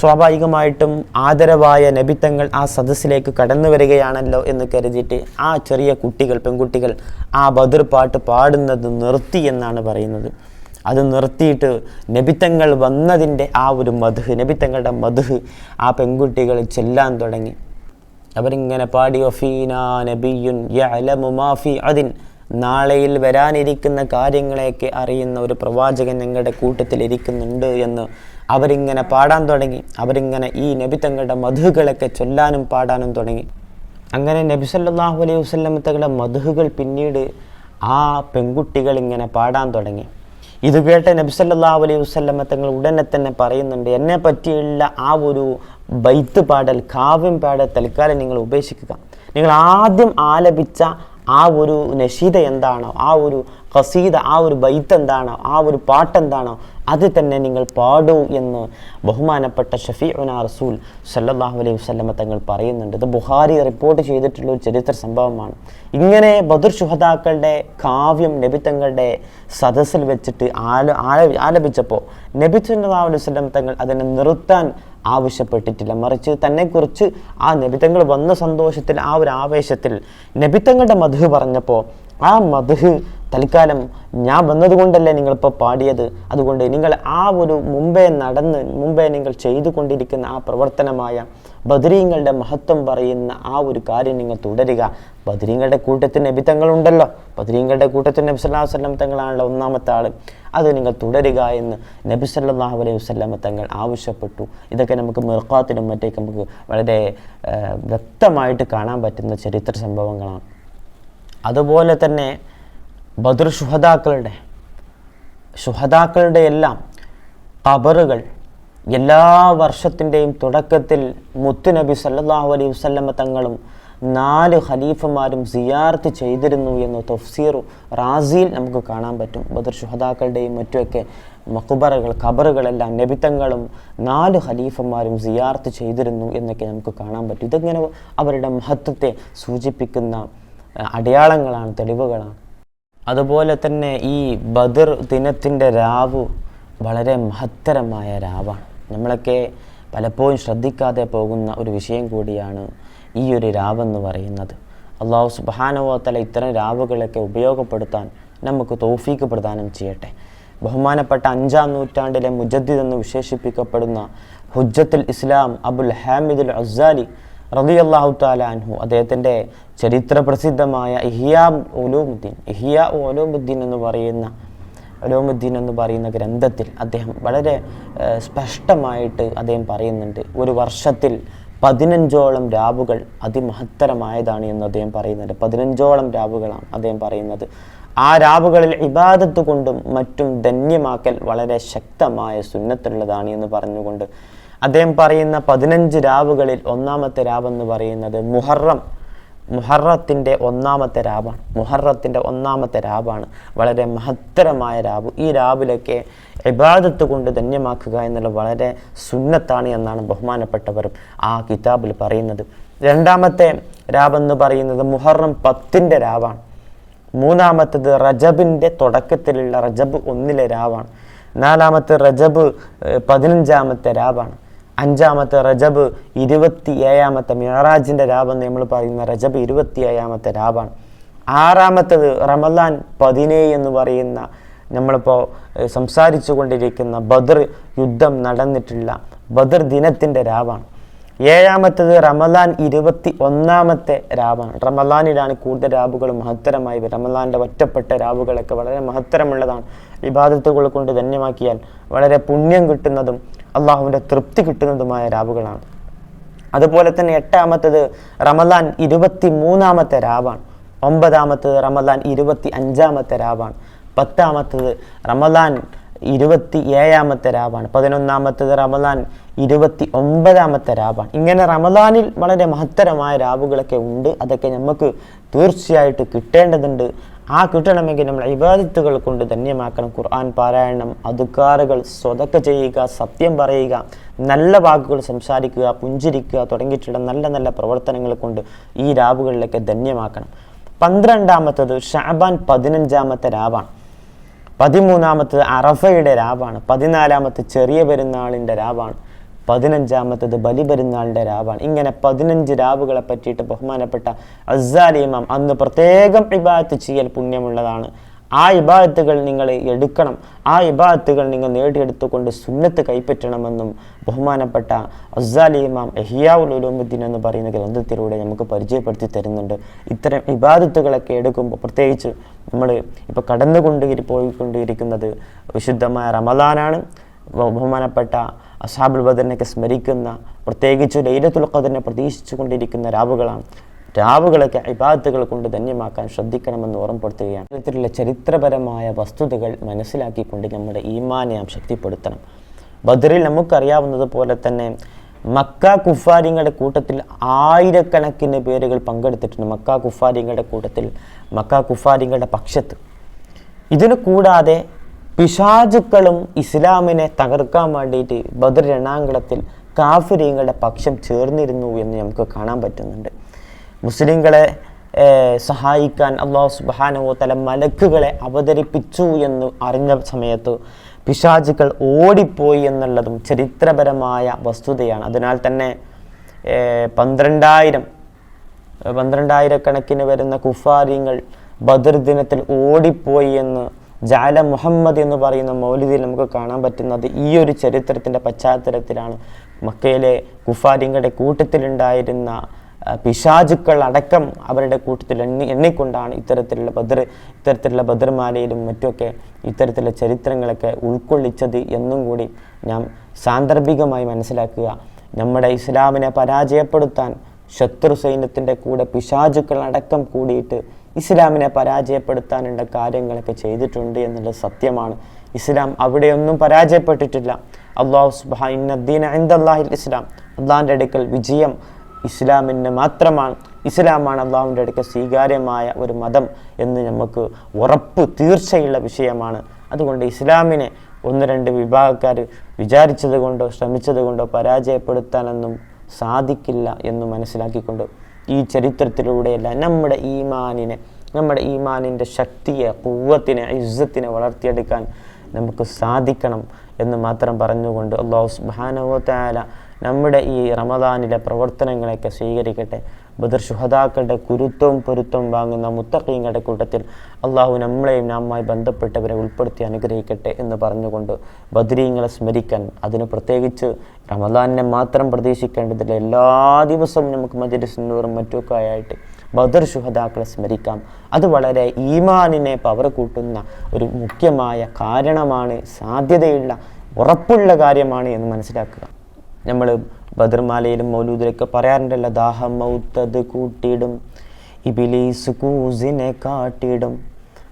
സ്വാഭാവികമായിട്ടും ആദരവായ നബിത്തങ്ങൾ ആ സദസ്സിലേക്ക് കടന്നു വരികയാണല്ലോ എന്ന് കരുതിയിട്ട് ആ ചെറിയ കുട്ടികൾ പെൺകുട്ടികൾ ആ ബദർ പാട്ട് പാടുന്നത് നിർത്തി എന്നാണ് പറയുന്നത്. അത് നിർത്തിയിട്ട് നബിത്തങ്ങൾ വന്നതിന്റെ ആ ഒരു മധു നബിത്തങ്ങളുടെ മധു ആ പെൺകുട്ടികൾ ചെല്ലാൻ തുടങ്ങി. അവരിങ്ങനെ പാടി ഒഫീന നബിയുൻ യഅലമു മാ ഫി അതിൻ നാളെയിൽ വരാനിരിക്കുന്ന കാര്യങ്ങളെയൊക്കെ അറിയുന്ന ഒരു പ്രവാചകൻ ഞങ്ങളുടെ കൂട്ടത്തിൽ ഇരിക്കുന്നുണ്ട് എന്ന് അവരിങ്ങനെ പാടാൻ തുടങ്ങി. അവരിങ്ങനെ ഈ നബി തങ്ങളുടെ മധുകളൊക്കെ ചൊല്ലാനും പാടാനും തുടങ്ങി. അങ്ങനെ നബി സല്ലല്ലാഹു അലൈഹി വസ്ലമത്തകളുടെ മധുകൾ പിന്നീട് ആ പെൺകുട്ടികൾ ഇങ്ങനെ പാടാൻ തുടങ്ങി. ഇത് കേട്ട നബി സല്ലല്ലാഹു അലൈഹി വസല്ലമ തങ്ങൾ ഉടനെ തന്നെ പറയുന്നുണ്ട് എന്നെ പറ്റിയുള്ള ആ ഒരു ബൈത്ത് പാടൽ കാവ്യം പാടൽ തൽക്കാലം നിങ്ങൾ ഉപേക്ഷിക്കുക. നിങ്ങൾ ആദ്യം ആലപിച്ച ആ ഒരു നഷീദ എന്താണോ ആ ഒരു ഖസീദ ആ ഒരു ബൈത്ത് എന്താണോ ആ ഒരു പാട്ട് എന്താണോ അത് തന്നെ നിങ്ങൾ പാടൂ എന്ന് ബഹുമാനപ്പെട്ട ഷഫീഉന റസൂൽ സല്ലാഹു അലൈഹി വസ്ലമ തങ്ങൾ പറയുന്നുണ്ട്. ഇത് ബുഹാരി റിപ്പോർട്ട് ചെയ്തിട്ടുള്ള ഒരു ചരിത്ര സംഭവമാണ്. ഇങ്ങനെ ബദർ ശുഹദാക്കളുടെ കാവ്യം നബിത്തങ്ങളുടെ സദസ്സിൽ വെച്ചിട്ട് ആല ആല- ആലപിച്ചപ്പോൾ നബി സല്ലല്ലാഹു അലൈഹി വസ്ലം തങ്ങൾ അതിനെ നിർത്താൻ ആവശ്യപ്പെട്ടിട്ടില്ല. മറിച്ച് തന്നെക്കുറിച്ച് ആ നബിത്തങ്ങൾ വന്ന സന്തോഷത്തിൽ ആ ഒരു ആവേശത്തിൽ നബിത്തങ്ങളുടെ മധു പറഞ്ഞപ്പോൾ ആ മധു തൽക്കാലം ഞാൻ വന്നതുകൊണ്ടല്ലേ നിങ്ങളിപ്പോൾ പാടിയത്? അതുകൊണ്ട് നിങ്ങൾ ആ ഒരു മുമ്പേ നടന്ന് മുമ്പേ നിങ്ങൾ ചെയ്തു കൊണ്ടിരിക്കുന്ന ആ പ്രവർത്തനമായ ബദരീങ്ങളുടെ മഹത്വം പറയുന്ന ആ ഒരു കാര്യം നിങ്ങൾ തുടരുക. ബദരീങ്ങളുടെ കൂട്ടത്തിൽ നബിത്തങ്ങളുണ്ടല്ലോ ബദരീങ്ങളുടെ കൂട്ടത്തിൽ നബി സല്ലല്ലാഹു അലൈഹി വസല്ലം തങ്ങളാണല്ലോ ഒന്നാമത്തെ ആൾ അത് നിങ്ങൾ തുടരുക എന്ന് നബി സല്ലല്ലാഹു അലൈഹി വസ്ലമ തങ്ങൾ ആവശ്യപ്പെട്ടു. ഇതൊക്കെ നമുക്ക് മിർക്കാത്തിനും മറ്റേക്ക് നമുക്ക് വളരെ വ്യക്തമായിട്ട് കാണാൻ പറ്റുന്ന ചരിത്ര സംഭവങ്ങളാണ്. അതുപോലെ തന്നെ ബദർ ശുഹദാക്കളുടെ ശുഹദാക്കളുടെ എല്ലാം ഖബറുകൾ എല്ലാ വർഷത്തിന്റെയും തുടക്കത്തിൽ മുത്തുനബി സല്ലാഹു അലൈഹി വസല്ലമ തങ്ങളും നാല് ഖലീഫമാരും സിയാർത്ത് ചെയ്തിരുന്നു എന്ന് തഫ്സീർ റാസിയിൽ നമുക്ക് കാണാൻ പറ്റും. ബദർ ഷുഹദാക്കളുടെയും മറ്റുമൊക്കെ മക്കുബറകൾ ഖബറുകളെല്ലാം നബിത്തങ്ങളും നാല് ഖലീഫമാരും സിയാർത്ത് ചെയ്തിരുന്നു എന്നൊക്കെ നമുക്ക് കാണാൻ പറ്റും. ഇതിങ്ങനെ അവരുടെ മഹത്വത്തെ സൂചിപ്പിക്കുന്ന അടയാളങ്ങളാണ് തെളിവുകളാണ്? അതുപോലെ തന്നെ ഈ ബദർ ദിനത്തിന്റെ രാവ് വളരെ മഹത്തരമായ രാവാണ്. നമ്മളൊക്കെ പലപ്പോഴും ശ്രദ്ധിക്കാതെ പോകുന്ന ഒരു വിഷയം കൂടിയാണ് ഈ ഒരു രാവെന്ന് പറയുന്നത്. അള്ളാഹു സുബാനുവത്തല ഇത്തരം രാവുകളൊക്കെ ഉപയോഗപ്പെടുത്താൻ നമുക്ക് തോഫീക്ക് പ്രദാനം ചെയ്യട്ടെ. ബഹുമാനപ്പെട്ട അഞ്ചാം നൂറ്റാണ്ടിലെ മുജദ്ദിദ് എന്ന് വിശേഷിപ്പിക്കപ്പെടുന്ന ഹുജ്ജത്തുൽ ഇസ്ലാം അബുൽ ഹാമിദുൽ അസാലി റബി അള്ളാഹു താലാൻഹു അദ്ദേഹത്തിന്റെ ചരിത്ര പ്രസിദ്ധമായ ഇഹിയാ ഓലോമുദ്ദീൻ ഇഹിയാ ഓലോമുദ്ദീൻ എന്ന് പറയുന്ന ഒലോമുദ്ദീൻ എന്ന് പറയുന്ന ഗ്രന്ഥത്തിൽ അദ്ദേഹം വളരെ സ്പഷ്ടമായിട്ട് അദ്ദേഹം പറയുന്നുണ്ട് ഒരു വർഷത്തിൽ പതിനഞ്ചോളം രാവുകൾ അതിമഹത്തരമായതാണ് എന്ന് അദ്ദേഹം പറയുന്നുണ്ട്. പതിനഞ്ചോളം രാവുകളാണ് അദ്ദേഹം പറയുന്നത്. ആ രാവുകളിൽ ഇബാദത്ത് കൊണ്ടും മറ്റും ധന്യമാക്കൽ വളരെ ശക്തമായ സുന്നത്തുള്ളതാണ് എന്ന് പറഞ്ഞുകൊണ്ട് അദ്ദേഹം പറയുന്ന പതിനഞ്ച് രാവുകളിൽ ഒന്നാമത്തെ രാവെന്ന് പറയുന്നത് മുഹറം മുഹറത്തിന്റെ ഒന്നാമത്തെ രാവാണ് മുഹറത്തിന്റെ ഒന്നാമത്തെ രാവാണ് വളരെ മഹത്തരമായ രാവ് ഈ രാവിലൊക്കെ ഇബാദത്ത് കൊണ്ട് ധന്യമാക്കുക എന്നുള്ള വളരെ സുന്നത്താണ് എന്നാണ് ബഹുമാനപ്പെട്ടവരും ആ കിതാബിൽ പറയുന്നത്. രണ്ടാമത്തെ രാവെന്ന് പറയുന്നത് മുഹറം പത്തിന്റെ രാവാണ് മൂന്നാമത്തത് റജബിന്റെ തുടക്കത്തിലുള്ള റജബ് ഒന്നിലെ രാവാണ് നാലാമത്തെ റജബ് പതിനഞ്ചാമത്തെ രാവാണ് അഞ്ചാമത്തെ റജബ് ഇരുപത്തി ഏഴാമത്തെ മിയറാജിന്റെ രാവെന്ന് നമ്മൾ പറയുന്ന റജബ് ഇരുപത്തി ഏഴാമത്തെ രാബാണ് ആറാമത്തത് റമദാൻ പതിനേഴ് എന്ന് പറയുന്ന നമ്മളിപ്പോൾ സംസാരിച്ചു കൊണ്ടിരിക്കുന്ന ബദർ യുദ്ധം നടന്നിട്ടുള്ള ബദർ ദിനത്തിന്റെ രാവാണ്. ഏഴാമത്തത് റമദാൻ ഇരുപത്തി ഒന്നാമത്തെ രാവാണ്. റമദാനിലാണ് കൂടുതൽ രാബുകൾ മഹത്തരമായി റമദാന്റെ ഒറ്റപ്പെട്ട രാബുകളൊക്കെ വളരെ മഹത്തരമുള്ളതാണ്. വിവാദത്തുകൾ കൊണ്ട് ധന്യമാക്കിയാൽ വളരെ പുണ്യം കിട്ടുന്നതും അള്ളാഹുവിന്റെ തൃപ്തി കിട്ടുന്നതുമായ രാവുകളാണ്. അതുപോലെ തന്നെ എട്ടാമത്തത് റമദാൻ ഇരുപത്തി മൂന്നാമത്തെ രാവാണ്. ഒമ്പതാമത്തത് റമദാൻ ഇരുപത്തി അഞ്ചാമത്തെ രാവാണ്. പത്താമത്തത് റമദാൻ ഇരുപത്തി ഏഴാമത്തെ രാവാണ്. പതിനൊന്നാമത്തത് റമദാൻ ഇരുപത്തി ഒമ്പതാമത്തെ രാവാണ്. ഇങ്ങനെ റമദാനിൽ വളരെ മഹത്തരമായ രാവുകളൊക്കെ ഉണ്ട്. അതൊക്കെ നമുക്ക് തീർച്ചയായിട്ട് കിട്ടേണ്ടതുണ്ട്. ആ കിട്ടണമെങ്കിൽ നമ്മൾ ഇബാദത്തുകൾ കൊണ്ട് ധന്യമാക്കണം. ഖുർആൻ പാരായണം അതുക്കാറുകൾ സ്വതക്ക ചെയ്യുക സത്യം പറയുക നല്ല വാക്കുകൾ സംസാരിക്കുക പുഞ്ചിരിക്കുക തുടങ്ങിയിട്ടുള്ള നല്ല നല്ല പ്രവർത്തനങ്ങൾ കൊണ്ട് ഈ രാവുകളിലൊക്കെ ധന്യമാക്കണം. പന്ത്രണ്ടാമത്തത് ഷാബാൻ പതിനഞ്ചാമത്തെ രാവാണ്. പതിമൂന്നാമത്തത് അറഫയുടെ രാവാണ്. പതിനാലാമത്തെ ചെറിയ പെരുന്നാളിന്റെ രാവാണ്. പതിനഞ്ചാമത്തത് ബലിപെരുന്നാളിന്റെ രാവാണ്. ഇങ്ങനെ പതിനഞ്ച് രാവുകളെ പറ്റിയിട്ട് ബഹുമാനപ്പെട്ട അസാലി ഇമാം അന്ന് പ്രത്യേകം ഇബാദത്ത് ചെയ്യൽ പുണ്യമുള്ളതാണ്. ആ ഇബാദത്തുകൾ നിങ്ങൾ എടുക്കണം. ആ ഇബാദത്തുകൾ നിങ്ങൾ നേടിയെടുത്തുകൊണ്ട് സുന്നത്ത് കൈപ്പറ്റണമെന്നും ബഹുമാനപ്പെട്ട അസാലി ഇമാം ഉലൂമുദ്ദീൻ എന്ന് പറയുന്ന ഗ്രന്ഥത്തിലൂടെ നമുക്ക് പരിചയപ്പെടുത്തി തരുന്നുണ്ട്. ഇത്തരം ഇബാദത്തുകളൊക്കെ എടുക്കുമ്പോൾ പ്രത്യേകിച്ച് നമ്മൾ ഇപ്പോൾ കടന്നുകൊണ്ട് ഇരി- പോയിക്കൊണ്ടിരിക്കുന്നത് വിശുദ്ധമായ റമദാനാണ്. ബഹുമാനപ്പെട്ട അസാബുൽ ബദറിനൊക്കെ സ്മരിക്കുന്ന പ്രത്യേകിച്ച് ലൈലത്തുൽ ഖദറിനെ പ്രതീക്ഷിച്ചു കൊണ്ടിരിക്കുന്ന രാവുകളാണ്. രാവുകളൊക്കെ ഇബാദത്തുകൾ കൊണ്ട് ധന്യമാക്കാൻ ശ്രദ്ധിക്കണമെന്ന് ഓർമ്മപ്പെടുത്തുകയാണ്. ഇത്തരത്തിലുള്ള ചരിത്രപരമായ വസ്തുതകൾ മനസ്സിലാക്കിക്കൊണ്ട് നമ്മുടെ ഈമാനെ നാം ശക്തിപ്പെടുത്തണം. ബദറിൽ നമുക്കറിയാവുന്നത് പോലെ തന്നെ മക്ക കുഫാരിങ്ങളുടെ കൂട്ടത്തിൽ ആയിരക്കണക്കിന് പേരുകൾ പങ്കെടുത്തിട്ടുണ്ട് മക്ക കുഫാരിങ്ങളുടെ കൂട്ടത്തിൽ മക്ക കുഫാരിങ്ങളുടെ പക്ഷത്ത്. ഇതിനു കൂടാതെ പിശാചുക്കളും ഇസ്ലാമിനെ തകർക്കാൻ വേണ്ടിയിട്ട് ബദർ രണാങ്കളത്തിൽ കാഫിരീങ്ങളുടെ പക്ഷം ചേർന്നിരുന്നു എന്ന് നമുക്ക് കാണാൻ പറ്റുന്നുണ്ട്. മുസ്ലിങ്ങളെ സഹായിക്കാൻ അള്ളാഹു സുബാനവോ തല മലക്കുകളെ അവതരിപ്പിച്ചു എന്ന് അറിഞ്ഞ സമയത്ത് പിശാചുക്കൾ ഓടിപ്പോയി എന്നുള്ളതും ചരിത്രപരമായ വസ്തുതയാണ്. അതിനാൽ തന്നെ പന്ത്രണ്ടായിരം പന്ത്രണ്ടായിരക്കണക്കിന് വരുന്ന കുഫാരിങ്ങൾ ബദർ ദിനത്തിൽ ഓടിപ്പോയി എന്ന് ജാല മുഹമ്മദ് എന്ന് പറയുന്ന മൗലിദിൽ നമുക്ക് കാണാൻ പറ്റുന്നത് ഈ ഒരു ചരിത്രത്തിന്റെ പശ്ചാത്തലത്തിലാണ്. മക്കയിലെ കുഫാരിങ്ങളുടെ കൂട്ടത്തിലുണ്ടായിരുന്ന പിശാചുക്കൾ അടക്കം അവരുടെ കൂട്ടത്തിൽ എണ്ണി എണ്ണിക്കൊണ്ടാണ് ഇത്തരത്തിലുള്ള ബദർ ഇത്തരത്തിലുള്ള ബദർമാലയിലും മറ്റുമൊക്കെ ഇത്തരത്തിലുള്ള ചരിത്രങ്ങളൊക്കെ ഉൾക്കൊള്ളിച്ചത് എന്നും കൂടി നാം സാന്ദർഭികമായി മനസ്സിലാക്കുക. നമ്മുടെ ഇസ്ലാമിനെ പരാജയപ്പെടുത്താൻ ശത്രു സൈന്യത്തിന്റെ കൂടെ പിശാചുക്കൾ അടക്കം കൂടിയിട്ട് ഇസ്ലാമിനെ പരാജയപ്പെടുത്താനുള്ള കാര്യങ്ങളൊക്കെ ചെയ്തിട്ടുണ്ട് എന്നുള്ള സത്യമാണ്. ഇസ്ലാം അവിടെയൊന്നും പരാജയപ്പെട്ടിട്ടില്ല. അള്ളാഹു സുബായിന്നദ്ദീൻ അഹിന്ദാഹിൽ ഇസ്ലാം. അള്ളാഹിന്റെ അടുക്കൽ വിജയം ഇസ്ലാമിന് മാത്രമാണ്. ഇസ്ലാമാണ് അള്ളാഹുവിന്റെ അടുക്കൽ സ്വീകാര്യമായ ഒരു മതം എന്ന് നമുക്ക് ഉറപ്പ് തീർച്ചയുള്ള വിഷയമാണ്. അതുകൊണ്ട് ഇസ്ലാമിനെ ഒന്ന് രണ്ട് വിഭാഗക്കാർ വിചാരിച്ചത് കൊണ്ടോ ശ്രമിച്ചത് കൊണ്ടോ പരാജയപ്പെടുത്താനൊന്നും സാധിക്കില്ല എന്ന് മനസ്സിലാക്കിക്കൊണ്ട് ഈ ചരിത്രത്തിലൂടെയല്ല നമ്മുടെ ഈമാനിനെ നമ്മുടെ ഈമാനിന്റെ ശക്തിയെ കുവ്വത്തിനെ ഇസ്സത്തിനെ വളർത്തിയെടുക്കാൻ നമുക്ക് സാധിക്കണം എന്ന് മാത്രം പറഞ്ഞുകൊണ്ട് അള്ളാഹു സുബാനവോ താല നമ്മുടെ ഈ റമദാനിലെ പ്രവർത്തനങ്ങളെയൊക്കെ സ്വീകരിക്കട്ടെ. ബദർ ഷുഹദാക്കളുടെ കുരുത്തവും പൊരുത്തവും വാങ്ങുന്ന മുത്തഖീങ്ങളുടെ കൂട്ടത്തിൽ അള്ളാഹു നമ്മളെയും നാമായി ബന്ധപ്പെട്ടവരെ ഉൾപ്പെടുത്തി അനുഗ്രഹിക്കട്ടെ എന്ന് പറഞ്ഞുകൊണ്ട് ബദരീങ്ങളെ സ്മരിക്കാൻ അതിന് പ്രത്യേകിച്ച് റമദാനിനെ മാത്രം പ്രതീക്ഷിക്കേണ്ടതില്ല. എല്ലാ ദിവസവും നമുക്ക് മജിലിസിനൂറും മറ്റൊക്കെ ആയിട്ട് ബദർ ശുഹദാക്കളെ സ്മരിക്കാം. അത് വളരെ ഈമാനിനെ പവർ കൂട്ടുന്ന ഒരു മുഖ്യമായ കാരണമാണ് സാധ്യതയുള്ള ഉറപ്പുള്ള കാര്യമാണ് എന്ന് മനസ്സിലാക്കുക. നമ്മൾ ബദർമാലയിലും മൗലൂദിലൊക്കെ പറയാറുണ്ടല്ലോ ദാഹം മൗത്തത് കൂട്ടിയിടും ഇബിലീസ് കൂസിനെ കാട്ടിടും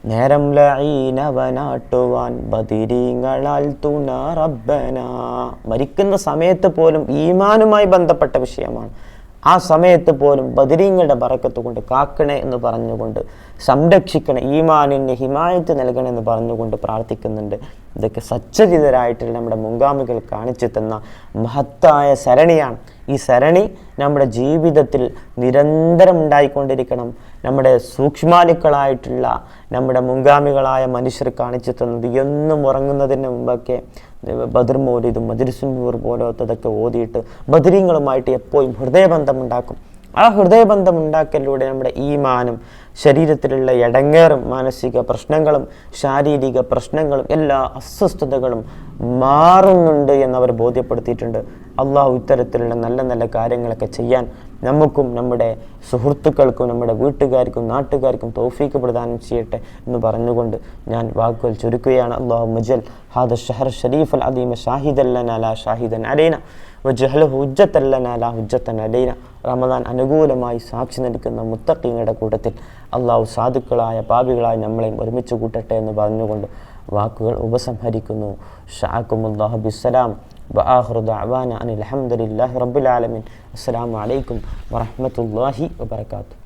നേരം ലൈനവനാട്ടുവാൻ ബദിരീങ്ങളാൽ തുണ റബ്ബന. മരിക്കുന്ന സമയത്ത് പോലും ഈമാനുമായി ബന്ധപ്പെട്ട വിഷയമാണ്. ആ സമയത്ത് പോലും ബദിരീങ്ങളുടെ പറക്കത്ത് കൊണ്ട് കാക്കണേ എന്ന് പറഞ്ഞുകൊണ്ട് സംരക്ഷിക്കണേ ഈമാനിന് ഹിമായത്ത് നൽകണേ എന്ന് പറഞ്ഞുകൊണ്ട് പ്രാർത്ഥിക്കുന്നുണ്ട്. ഇതൊക്കെ സച്ചരിതരായിട്ടുള്ള നമ്മുടെ മുൻഗാമികൾ കാണിച്ചു തന്ന മഹത്തായ സരണിയാണ്. ഈ സരണി നമ്മുടെ ജീവിതത്തിൽ നിരന്തരം ഉണ്ടായിക്കൊണ്ടിരിക്കണം. നമ്മുടെ സൂക്ഷ്മാലുക്കളായിട്ടുള്ള നമ്മുടെ മുൻഗാമികളായ മനുഷ്യർ കാണിച്ചു തന്നത് എന്നും ഉറങ്ങുന്നതിന് മുമ്പൊക്കെ ബദർ മോലിതും മജിരിസുന്നൂർ പോലത്തതൊക്കെ ഓതിയിട്ട് ബദരീങ്ങളുമായിട്ട് എപ്പോഴും ഹൃദയബന്ധം ഉണ്ടാക്കും ആ ഹൃദയബന്ധം ഉണ്ടാക്കലിലൂടെ നമ്മുടെ ഈമാനും ശരീരത്തിലുള്ള ഇടങ്ങേറും മാനസിക പ്രശ്നങ്ങളും ശാരീരിക പ്രശ്നങ്ങളും എല്ലാ അസ്വസ്ഥതകളും മാറുന്നുണ്ട് എന്നവർ ബോധ്യപ്പെടുത്തിയിട്ടുണ്ട്. അള്ളാഹു ഇത്തരത്തിലുള്ള നല്ല നല്ല കാര്യങ്ങളൊക്കെ ചെയ്യാൻ നമുക്കും നമ്മുടെ സുഹൃത്തുക്കൾക്കും നമ്മുടെ വീട്ടുകാർക്കും നാട്ടുകാർക്കും തോഫീക്ക് പ്രദാനം ചെയ്യട്ടെ എന്ന് പറഞ്ഞുകൊണ്ട് ഞാൻ വാക്കുകൾ ചുരുക്കുകയാണ്. അള്ളാഹു മുജൽ ഹാദ ഷഹർ ഷരീഫ് അൽ അദീമ ഷാഹിദ് അല ഷാഹിദൻ അലൈന. ജഹല റമദാൻ അനുകൂലമായി സാക്ഷി നിൽക്കുന്ന മുത്തക്കിങ്ങളുടെ കൂട്ടത്തിൽ അള്ളാഹു സാധുക്കളായ പാപികളായ നമ്മളെയും ഒരുമിച്ച് കൂട്ടട്ടെ എന്ന് പറഞ്ഞുകൊണ്ട് വാക്കുകൾ ഉപസംഹരിക്കുന്നു. ഷാഖുമുല്ലാഹുബിസ്സലാം ബിസ്സലാം. അനിൽ വറഹമത്തല്ലാഹി വാത്തു